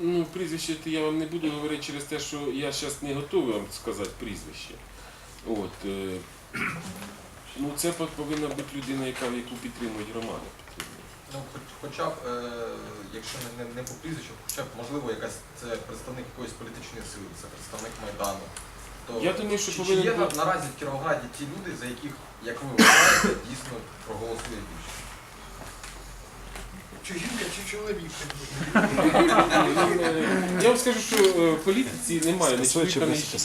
Ну, прізвище то я вам не буду говорити через те, що я зараз не готовий вам сказати прізвище. От, е, ну, це повинна бути людина, яка, яку підтримують громади. Ну, хоч, хоча б, е, якщо не, не, не по прізвищу, хоча б можливо якась це представник якоїсь політичної сили, це представник Майдану. То Я думаю, що чи, чи є наразі в Кіровограді ті люди, за яких, як ви вважаєте, дійсно проголосує більше? Чи жінка, чи чоловік? Я вам скажу, що е, в політиці немає не чоловіка, не жінки.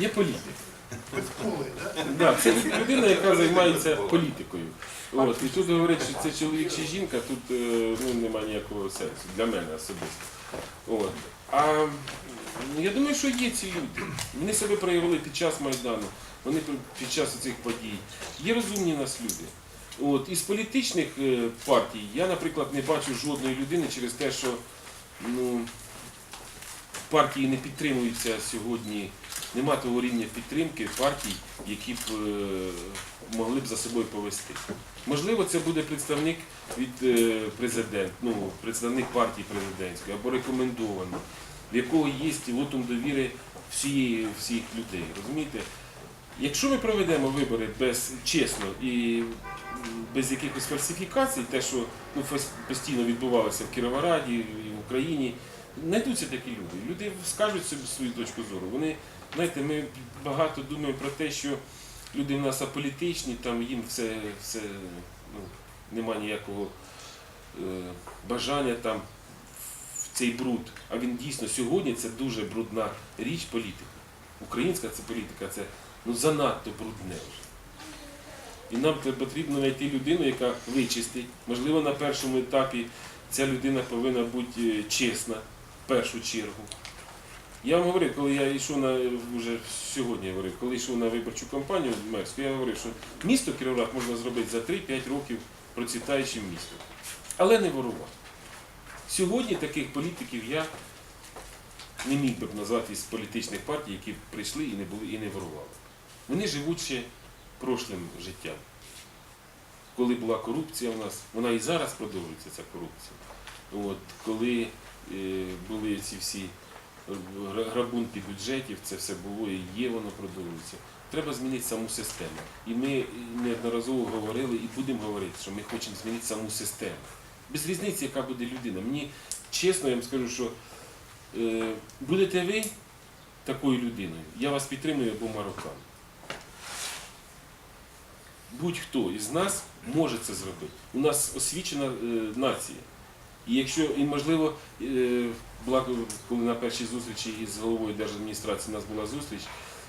Є політик. Да, це людина, яка займається політикою. От, і тут говорить, що це чоловік чи жінка, тут е, ну, немає ніякого сенсу для мене особисто. От. А я думаю, що є ці люди. Вони себе проявили під час Майдану, вони під- під час цих подій. Є розумні в нас люди. От, із політичних е, партій я, наприклад, не бачу жодної людини через те, що ну, партії не підтримуються сьогодні, нема того рівня підтримки партій, які б е, могли б за собою повести. Можливо, це буде представник від е, президента, ну, представник партії президентської або рекомендований, в якого є лотом довіри всієї, всіх людей. Розумієте? Якщо ми проведемо вибори без чесно і без якихось фальсифікацій, те, що ну, постійно відбувалося в Кіровограді і в Україні, знайдуться такі люди. Люди скажуть собі свою точку зору. Вони, знаєте, ми багато думаємо про те, що люди в нас аполітичні, там їм все, все ну, нема ніякого е, бажання там в цей бруд. А він дійсно сьогодні це дуже брудна річ політика. Українська це політика, це ну занадто брудне вже. І нам потрібно знайти людину, яка вичистить. Можливо, на першому етапі ця людина повинна бути е, чесна в першу чергу. Я вам говорив, коли я йшов на вже сьогодні, я говорив, коли йшов на виборчу кампанію в Мерську, я говорив, що місто Кіровоград можна зробити за 3-5 років процвітаючим містом. Але не ворувати. Сьогодні таких політиків я не міг би б назвати з політичних партій, які прийшли і не були і не ворували. Вони живуть ще прошлим життям. Коли була корупція у нас, вона і зараз продовжується ця корупція. От, коли е, були ці всі грабунки бюджетів, це все було і є, воно продовжується. Треба змінити саму систему. І ми неодноразово говорили і будемо говорити, що ми хочемо змінити саму систему. Без різниці, яка буде людина. Мені чесно, я вам скажу, що е, будете ви такою людиною, я вас підтримую обома руками. Будь-хто із нас може це зробити. У нас освічена е, нація. І якщо, і можливо, е, була, коли на першій зустрічі із головою держадміністрації у нас була зустріч,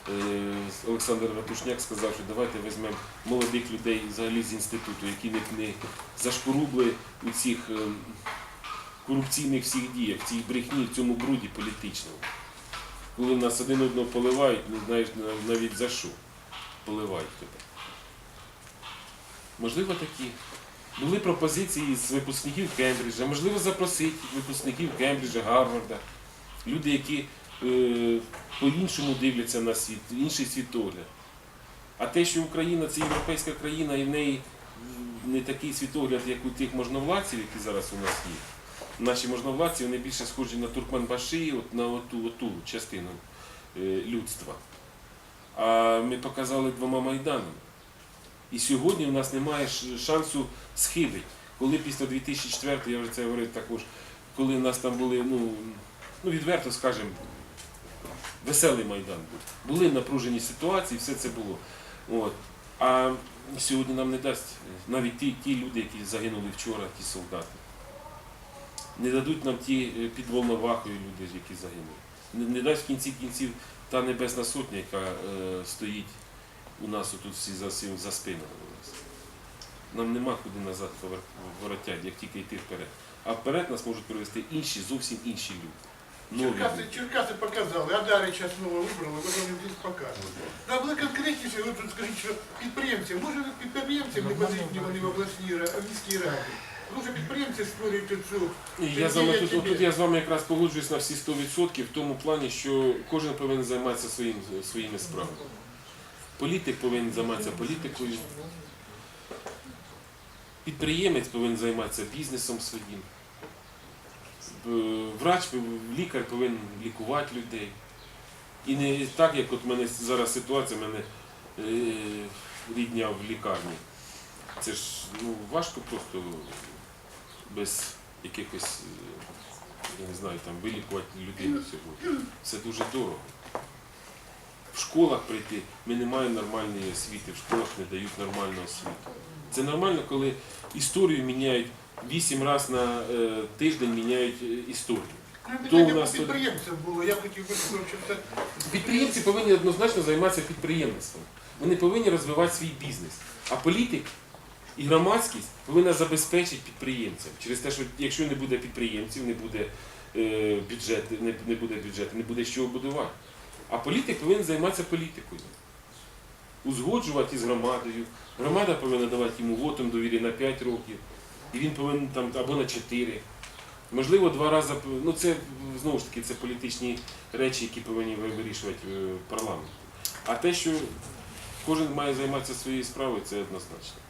е, Олександр Ратушняк сказав, що давайте візьмемо молодих людей взагалі з інституту, які не, зашкорубли у цих корупційних всіх діях, в цій брехні, в цьому бруді політичному. Коли нас один одного поливають, не знаєш навіть за що поливають тебе. Можливо, такі. Були пропозиції з випускників Кембриджа, можливо, запросити випускників Кембриджа, Гарварда, люди, які е, по-іншому дивляться на світ, інший світогляд. А те, що Україна це європейська країна і в неї не такий світогляд, як у тих можновладців, які зараз у нас є. Наші можновладці вони більше схожі на Туркманбаши, от на оту, оту частину е, людства. А ми показали двома майданами. І сьогодні у нас немає шансу схибити. Коли після 2004, я вже це говорив також, коли у нас там були, ну, ну відверто скажемо, веселий майдан був. Були напружені ситуації, все це було. От. А сьогодні нам не дасть навіть ті, ті люди, які загинули вчора, ті солдати. Не дадуть нам ті е, під Волновахою люди, які загинули. Не, не дасть в кінці кінців та Небесна Сотня, яка е, стоїть у нас отут всі за, всім за спинами у нас. Нам нема куди назад воротять, як тільки йти вперед. А вперед нас можуть привести інші, зовсім інші люди. Нові Черкаси, люди. Черкаси показали, а далі зараз знову вибрали, ви вони здесь показують. Ну, а ви конкретніше, ви тут скажіть, що підприємці, може підприємцям не потрібні вони в обласній ра- в міській раді? Тому що підприємці створюють цю я з вами тут, Тебе. тут я з вами якраз погоджуюсь на всі 100% в тому плані, що кожен повинен займатися своїм, своїми справами. Політик повинен займатися політикою. Підприємець повинен займатися бізнесом своїм. Врач, лікар повинен лікувати людей. І не так, як от мене зараз ситуація, мене е, рідня в лікарні. Це ж ну, важко просто без якихось, е, я не знаю, там вилікувати людину сьогодні. Це дуже дорого. В школах прийти, ми не маємо нормальної освіти, в школах не дають нормальну освіту. Це нормально, коли історію міняють вісім разів на е, тиждень міняють е, історію. Ну, То у нас тут- підприємцям було. Я хотів це Підприємці повинні однозначно займатися підприємництвом. Вони повинні розвивати свій бізнес. А політик і громадськість повинна забезпечити підприємцям. Через те, що якщо не буде підприємців, не буде е, бюджету, не, не буде бюджету, не буде з чого будувати. А політик повинен займатися політикою. Узгоджувати із громадою. Громада повинна давати йому вотом довір'я на 5 років, і він повинен там або на 4. Можливо, два рази, ну це знову ж таки це політичні речі, які повинні вирішувати е, парламент. А те, що кожен має займатися своєю справою, це однозначно.